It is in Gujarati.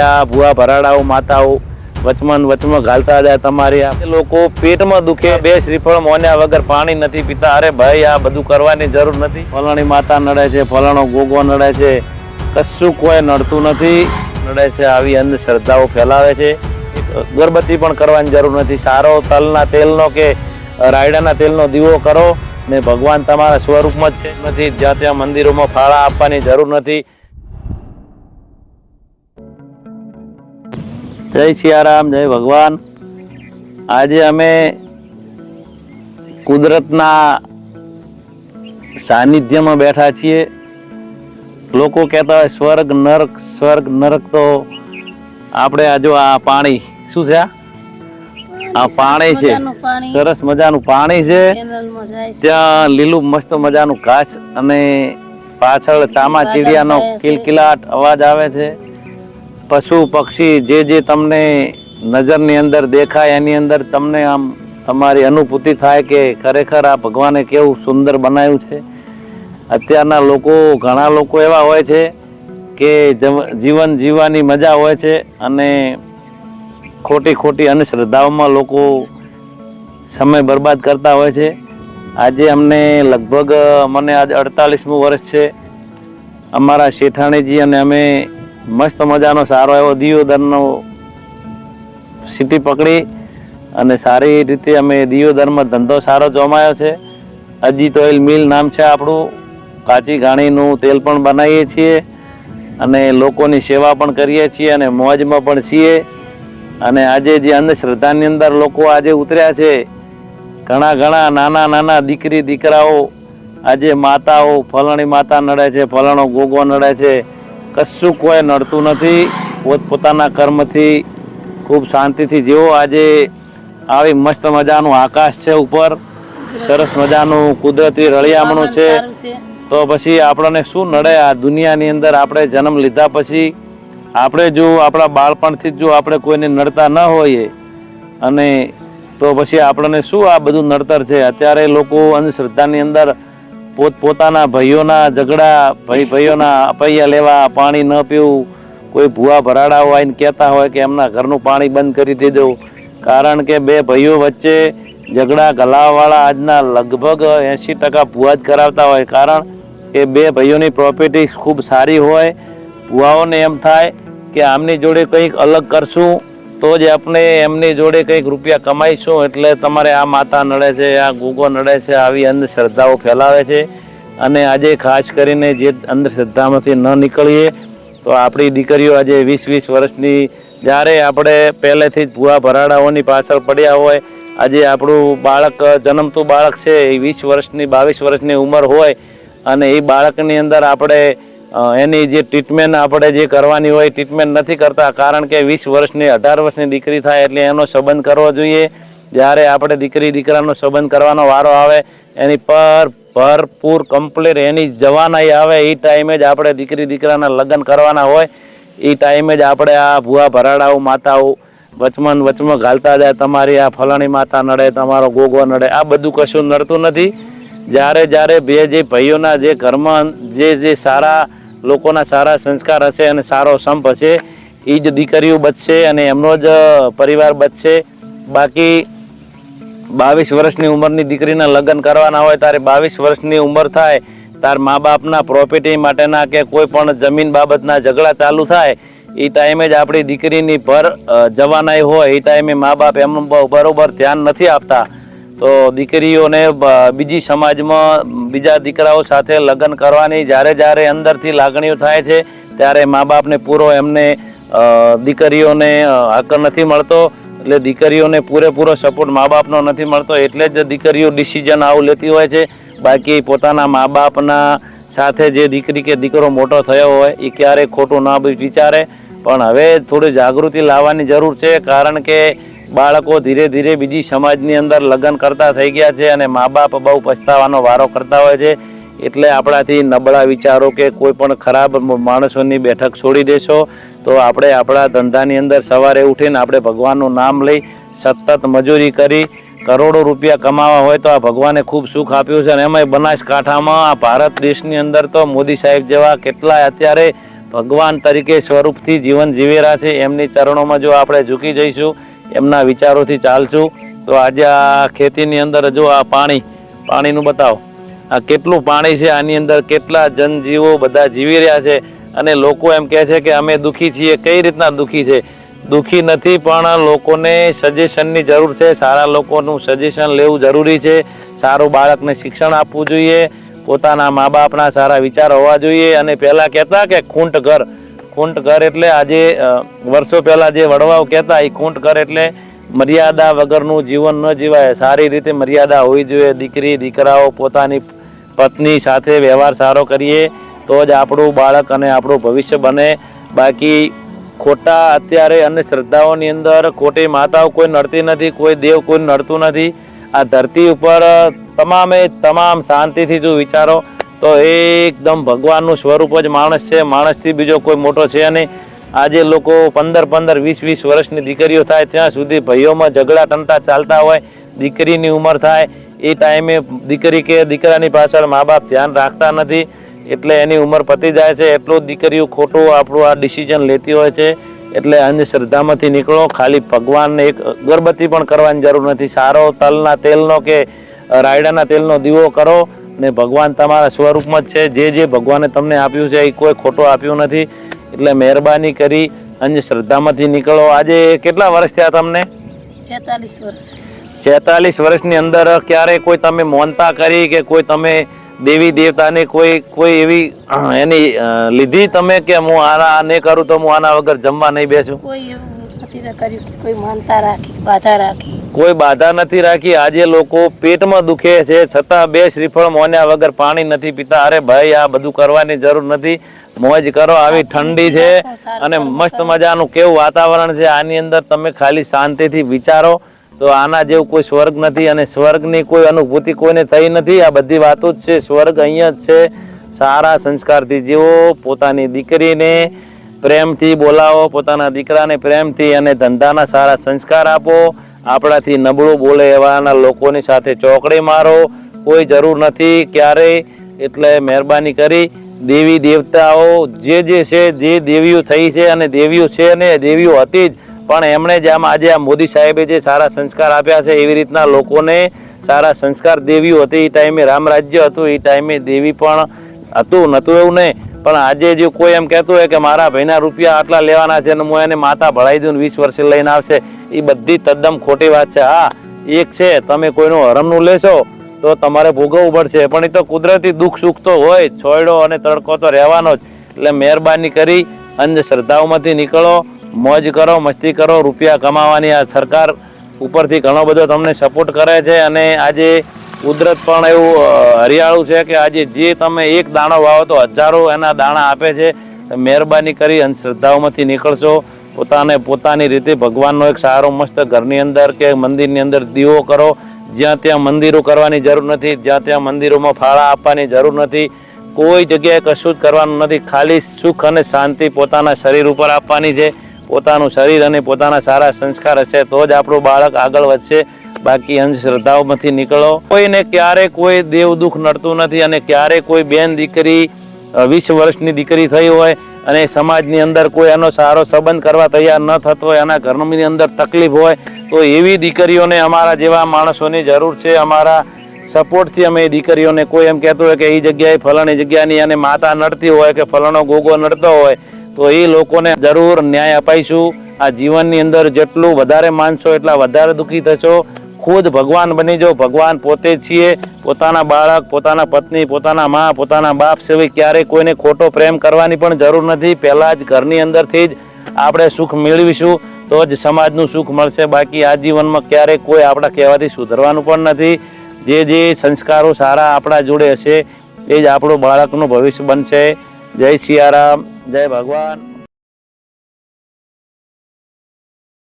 આ ભૂવા ભરાડાઓ માતાઓ, વચમાં વચમાં ઘાલતા હતા તમારી લોકો પેટમાં દુખે, બે શ્રીફળ મોન્યા વગર પાણી નથી પીતા. અરે ભાઈ, આ બધું કરવાની જરૂર નથી. ફલાણી માતા નડે છે, ફલાણો ગોગો નડે છે. કશું કોઈ નડતું નથી. નડે છે, આવી અંધશ્રદ્ધાઓ ફેલાવે છે. ગરબત્તી પણ કરવાની જરૂર નથી. સારો તલના તેલનો કે રાયડાના તેલનો દીવો કરો. ને ભગવાન તમારા સ્વરૂપમાં જ છે. નથી, જ્યાં ત્યાં મંદિરોમાં ફાળા આપવાની જરૂર નથી. જય સિયારામ જય ભગવાન. આજે અમે કુદરતના સાનિધ્યમાં બેઠા છીએ. લોકો કહેતા હોય સ્વર્ગ નરક સ્વર્ગ નરક તો આપણે આજો આ પાણી શું છે આ? પાણી છે. સરસ મજાનું પાણી છે. ત્યાં લીલું મસ્ત મજાનું ઘાસ અને પાછળ ચામા ચીડિયાનો કિલકિલાટ અવાજ આવે છે. પશુ પક્ષી જે જે તમને નજરની અંદર દેખાય, એની અંદર તમને આમ તમારી અનુભૂતિ થાય કે ખરેખર આ ભગવાને કેવું સુંદર બનાવ્યું છે. અત્યારના લોકો, ઘણા લોકો એવા હોય છે કે જીવન જીવવાની મજા હોય છે અને ખોટી ખોટી અંધશ્રદ્ધાઓમાં લોકો સમય બરબાદ કરતા હોય છે. આજે અમને લગભગ, મને આજ અડતાલીસમું વર્ષ છે. અમારા શેઠાણીજી અને અમે મસ્ત મજાનો સારો એવો દિયોદરનો સિટી પકડી અને સારી રીતે અમે દિયોદરમાં ધંધો સારો જમાયો છે. અજીત ઓઇલ મિલ નામ છે આપણું. કાચી ઘાણીનું તેલ પણ બનાવીએ છીએ અને લોકોની સેવા પણ કરીએ છીએ અને મોજમાં પણ છીએ. અને આજે જે અંધશ્રદ્ધાની અંદર લોકો આજે ઉતર્યા છે, ઘણા ઘણા નાના નાના દીકરી દીકરાઓ આજે માતાઓ ફલાણી માતા નડે છે, ફલાણો ગોગો નડે છે. કશું કોઈ નડતું નથી. પોતપોતાના કર્મથી ખૂબ શાંતિથી જેવો. આજે આવી મસ્ત મજાનું આકાશ છે ઉપર. સરસ મજાનું કુદરતી રળિયામણું છે. તો પછી આપણને શું નડે? આ દુનિયાની અંદર આપણે જન્મ લીધા પછી આપણે જો આપણા બાળપણથી જ જો આપણે કોઈને નડતા ન હોઈએ અને તો પછી આપણને શું આ બધું નડતર છે? અત્યારે લોકો અંધશ્રદ્ધાની અંદર પોત પોતાના ભાઈઓના ઝઘડા, ભાઈ ભાઈઓના અપૈયા લેવા, પાણી ન પીવું, કોઈ ભૂવા ભરાડાઓ આવીને કહેતા હોય કે એમના ઘરનું પાણી બંધ કરી દેજો. કારણ કે બે ભાઈઓ વચ્ચે ઝઘડા ગલાવાળા આજના લગભગ એંશી ટકા ભૂવા જ કરાવતા હોય. કારણ કે બે ભાઈઓની પ્રોપર્ટી ખૂબ સારી હોય. ભૂવાઓને એમ થાય કે આમની જોડે કંઈક અલગ કરશું તો જ આપણે એમની જોડે કંઈક રૂપિયા કમાઈશું એટલે તમારે આ માતા નડે છે, આ ગુગો નડે છે, આવી અંધશ્રદ્ધાઓ ફેલાવે છે. અને આજે ખાસ કરીને જે અંધશ્રદ્ધામાંથી ન નીકળીએ, તો આપણી દીકરીઓ આજે વીસ વીસ વર્ષની, જ્યારે આપણે પહેલેથી જ ભૂવા ભરાડાઓની પાછળ પડ્યા હોય, આજે આપણું બાળક જન્મતું બાળક છે, એ વીસ વર્ષની, બાવીસ વર્ષની ઉંમર હોય, અને એ બાળકની અંદર આપણે એની જે ટ્રીટમેન્ટ આપણે જે કરવાની હોય ટ્રીટમેન્ટ નથી કરતા, કારણ કે વીસ વર્ષની, અઢાર વર્ષની દીકરી થાય એટલે એનો સંબંધ કરવો જોઈએ. જ્યારે આપણે દીકરી, દીકરાનો સંબંધ કરવાનો વારો આવે, એની પર, ભરપૂર કમ્પ્લીટ એની જવાનાઈ આવે, એ ટાઈમે જ આપણે દીકરી, દીકરાના લગ્ન કરવાના હોય. એ ટાઈમે જ આપણે આ ભૂવા ભરાડાઓ, માતાઓ વચમન વચમાં ઘાલતા જાય, તમારી આ ફલાણી માતા નડે, તમારો ગોગો નડે, આ બધું કશું નડતું નથી. જ્યારે જ્યારે બે જે ભાઈઓના જે ઘરમાં જે જે સારા લોકોના સારા સંસ્કાર હશે અને સારો સંપ હશે. એ જ દીકરીઓ બચશે અને એમનો જ પરિવાર બચશે. બાકી બાવીસ વર્ષની ઉંમરની દીકરીના લગ્ન કરવાના હોય ત્યારે બાવીસ વર્ષની ઉંમર થાય, તાર મા બાપના પ્રોપર્ટી માટેના કે કોઈ પણ જમીન બાબતના ઝઘડા ચાલુ થાય એ ટાઈમે જ આપણી દીકરીની ભર જવાનાય હોય. એ ટાઈમે મા બાપ એમનું બ- બરોબર ધ્યાન નથી આપતા. તો દીકરીઓને બીજી સમાજમાં બીજા દીકરાઓ સાથે લગ્ન કરવાની જ્યારે જ્યારે અંદરથી લાગણીઓ થાય છે, ત્યારે મા બાપને પૂરો એમને દીકરીઓને આકર નથી મળતો. એટલે દીકરીઓને પૂરેપૂરો સપોર્ટ મા બાપનો નથી મળતો, એટલે જ દીકરીઓ ડિસિઝન આવું લેતી હોય છે. બાકી પોતાના મા બાપના સાથે જે દીકરી કે દીકરો મોટો થયો હોય એ ક્યારેય ખોટું ના વિચારે. પણ હવે થોડી જાગૃતિ લાવવાની જરૂર છે, કારણ કે બાળકો ધીરે ધીરે બીજી સમાજની અંદર લગ્ન કરતા થઈ ગયા છે અને મા બાપ બહુ પછતાવાનો વારો કરતા હોય છે. એટલે આપણાથી નબળા વિચારો કે કોઈ પણ ખરાબ માણસોની બેઠક છોડી દેશો. તો આપણે આપણા ધંધાની અંદર સવારે ઉઠીને આપણે ભગવાનનું નામ લઈ સતત મજૂરી કરી કરોડો રૂપિયા કમાવા હોય તો આ ભગવાને ખૂબ સુખ આપ્યું છે અને એમાંય બનાસકાંઠામાં, આ ભારત દેશની અંદર તો મોદી સાહેબ જેવા કેટલાય અત્યારે ભગવાન તરીકે સ્વરૂપથી જીવન જીવેરા છે. એમની ચરણોમાં જો આપણે ઝૂકી જઈશું એમના વિચારોથી ચાલશું. તો આજે આ ખેતીની અંદર જો આ પાણી, પાણીનું બતાવો. આ કેટલું પાણી છે? આની અંદર કેટલા જનજીવો બધા જીવી રહ્યા છે? અને લોકો એમ કહે છે કે અમે દુઃખી છીએ. કઈ રીતના દુઃખી છે? દુઃખી નથી, પણ લોકોને સજેશનની જરૂર છે. સારા લોકોનું સજેશન લેવું જરૂરી છે. સારું બાળકને શિક્ષણ આપવું જોઈએ. પોતાના મા બાપના સારા વિચાર હોવા જોઈએ. અને પહેલાં કહેતા કે ખૂંટ ઘર ખૂંટ કર એટલે આજે વર્ષો પહેલાં જે વડવાઓ કહેતા એ ખૂંટ કર એટલે મર્યાદા વગરનું જીવન ન જીવાય. સારી રીતે મર્યાદા હોવી જોઈએ. દીકરી, દીકરાઓ, પોતાની પત્ની સાથે વ્યવહાર સારો કરીએ તો જ આપણું બાળક અને આપણું ભવિષ્ય બને. બાકી ખોટા અત્યારે અને શ્રદ્ધાઓની અંદર ખોટી માતાઓ કોઈ નડતી નથી, કોઈ દેવ કોઈ નડતું નથી. આ ધરતી ઉપર તમામે તમામ શાંતિથી જો વિચારો તો એકદમ ભગવાનનું સ્વરૂપ જ માણસ છે. માણસથી બીજો કોઈ મોટો છે નહીં. આજે લોકો પંદર પંદર વીસ વીસ વર્ષની દીકરીઓ થાય, ત્યાં સુધી ભાઈઓમાં ઝઘડા ટંટા ચાલતા હોય, દીકરીની ઉંમર થાય. એ ટાઈમે દીકરી કે દીકરાની પાછળ મા બાપ ધ્યાન રાખતા નથી. એટલે એની ઉંમર પતી જાય છે. એટલું જ દીકરીઓ ખોટું આપણું આ ડિસિઝન લેતી હોય છે. એટલે અંધશ્રદ્ધામાંથી નીકળો. ખાલી ભગવાનને એક અગરબત્તી પણ કરવાની જરૂર નથી. સારો તલના તેલનો કે રાયડાના તેલનો દીવો કરો. ને ભગવાન તમારા સ્વરૂપમાં જ છે. જે જે ભગવાને તમને આપ્યું છે એ કોઈ ખોટો આપ્યું નથી. એટલે મહેરબાની કરી અંધશ્રદ્ધામાંથી નીકળો. આજે કેટલા વર્ષ થયા તમને? છેતાલીસ વર્ષ. છેતાલીસ વર્ષની અંદર ક્યારે કોઈ તમે મોનતા કરી કે કોઈ તમે દેવી દેવતાને કોઈ કોઈ એવી એની લીધી તમે કે હું આના ને કરું તો હું આના વગર જમવા નહીં બેસું? કોઈ એવું નથી કર્યું કે કોઈ માનતા રાખી બાધા રાખી. કોઈ બાધા નથી રાખી. આજે લોકો પેટમાં દુખે છે છતાં બે શ્રીફળ મોન્યા વગર પાણી નથી પીતા. અરે ભાઈ આ બધું કરવાની જરૂર નથી. મોજ કરો આવી ઠંડી છે અને મસ્ત મજાનું કેવું વાતાવરણ છે. આની અંદર તમે ખાલી શાંતિથી વિચારો. તો આના જેવું કોઈ સ્વર્ગ નથી અને સ્વર્ગની કોઈ અનુભૂતિ કોઈને થઈ નથી. આ બધી વાતો જ છે. સ્વર્ગ અહીંયા જ છે. સારા સંસ્કારથી જીવો. પોતાની દીકરીને પ્રેમથી બોલાવો પોતાના દીકરાને પ્રેમથી અને ધંધાના સારા સંસ્કાર આપો. આપણાથી નબળું બોલે એવાના લોકોની સાથે ચોકડી મારો. કોઈ જરૂર નથી ક્યારેય. એટલે મહેરબાની કરી દેવી દેવતાઓ, જે જે છે, જે દેવીઓ થઈ છે અને દેવીઓ છે ને દેવીઓ હતી જ. પણ એમણે જ આમ આજે આ મોદી સાહેબે જે સારા સંસ્કાર આપ્યા છે એવી રીતના લોકોને સારા સંસ્કાર દેવીઓ હતી. એ ટાઈમે રામ રાજ્ય હતું. એ ટાઈમે દેવી પણ હતું, નહોતું એવું નહીં. પણ આજે જો કોઈ એમ કહેતું હોય કે મારા ભાઈના રૂપિયા આટલા લેવાના છે અને હું એને માતા ભળાઈ દઉં વીસ વર્ષે લઈને આવશે એ બધી તદ્દમ ખોટી વાત છે. હા, એક છે, તમે કોઈનું હરમનું લેશો તો તમારે ભોગવવું પડશે, પણ એ તો કુદરતી દુઃખ સુખ તો હોય છોડો અને તડકો તો રહેવાનો જ. એટલે મહેરબાની કરી અંધશ્રદ્ધાઓમાંથી નીકળો, મોજ કરો, મસ્તી કરો, રૂપિયા કમાવાની આ સરકાર ઉપરથી ઘણો બધો તમને સપોર્ટ કરે છે અને આજે કુદરત પણ એવું હરિયાળું છે કે આજે જે તમે એક દાણો વાવો તો હજારો એના દાણા આપે છે. મહેરબાની કરી અંધશ્રદ્ધાઓમાંથી નીકળશો. પોતાને પોતાની રીતે ભગવાનનો એક સારો મસ્ત ઘરની અંદર કે મંદિરની અંદર દીવો કરો. જ્યાં ત્યાં મંદિરો કરવાની જરૂર નથી, જ્યાં ત્યાં મંદિરોમાં ફાળા આપવાની જરૂર નથી. કોઈ જગ્યાએ કશું જ કરવાનું નથી. ખાલી સુખ અને શાંતિ પોતાના શરીર ઉપર આપવાની છે. પોતાનું શરીર અને પોતાના સારા સંસ્કાર હશે તો જ આપણું બાળક આગળ વધશે. બાકી અંધશ્રદ્ધાઓમાંથી નીકળો. કોઈને ક્યારે કોઈ દેવ દુઃખ નડતું નથી અને ક્યારે કોઈ બેન દીકરી વીસ વર્ષની દીકરી થઈ હોય અને સમાજની અંદર કોઈ એનો સારો સંબંધ કરવા તૈયાર ન થતો હોય એના ઘરની અંદર તકલીફ હોય, તો એવી દીકરીઓને અમારા જેવા માણસોની જરૂર છે. અમારા સપોર્ટથી અમે એ દીકરીઓને કોઈ એમ કહેતું હોય કે એ જગ્યાએ ફલાણી જગ્યાની અને માતા નડતી હોય કે ફલાણો ગોગો નડતો હોય, તો એ લોકોને જરૂર ન્યાય અપાઈશું. આ જીવનની અંદર જેટલું વધારે માનશો એટલા વધારે દુઃખી થશો. ખુદ ભગવાન બની જાઓ. ભગવાન પોતે છીએ. પોતાના બાળક, પોતાના પત્ની, પોતાના મા, પોતાના બાપ સિવાય ક્યારેય કોઈને ખોટો પ્રેમ કરવાની પણ જરૂર નથી. પહેલાં જ ઘરની અંદરથી જ આપણે સુખ મેળવીશું તો જ સમાજનું સુખ મળશે. બાકી આ જીવનમાં ક્યારેય કોઈ આપણા કહેવાથી સુધરવાનું પણ નથી. જે જે સંસ્કારો સારા આપણા જોડે હશે, એ જ આપણું બાળકનું ભવિષ્ય બનશે. જય સિયારામ. જય ભગવાન.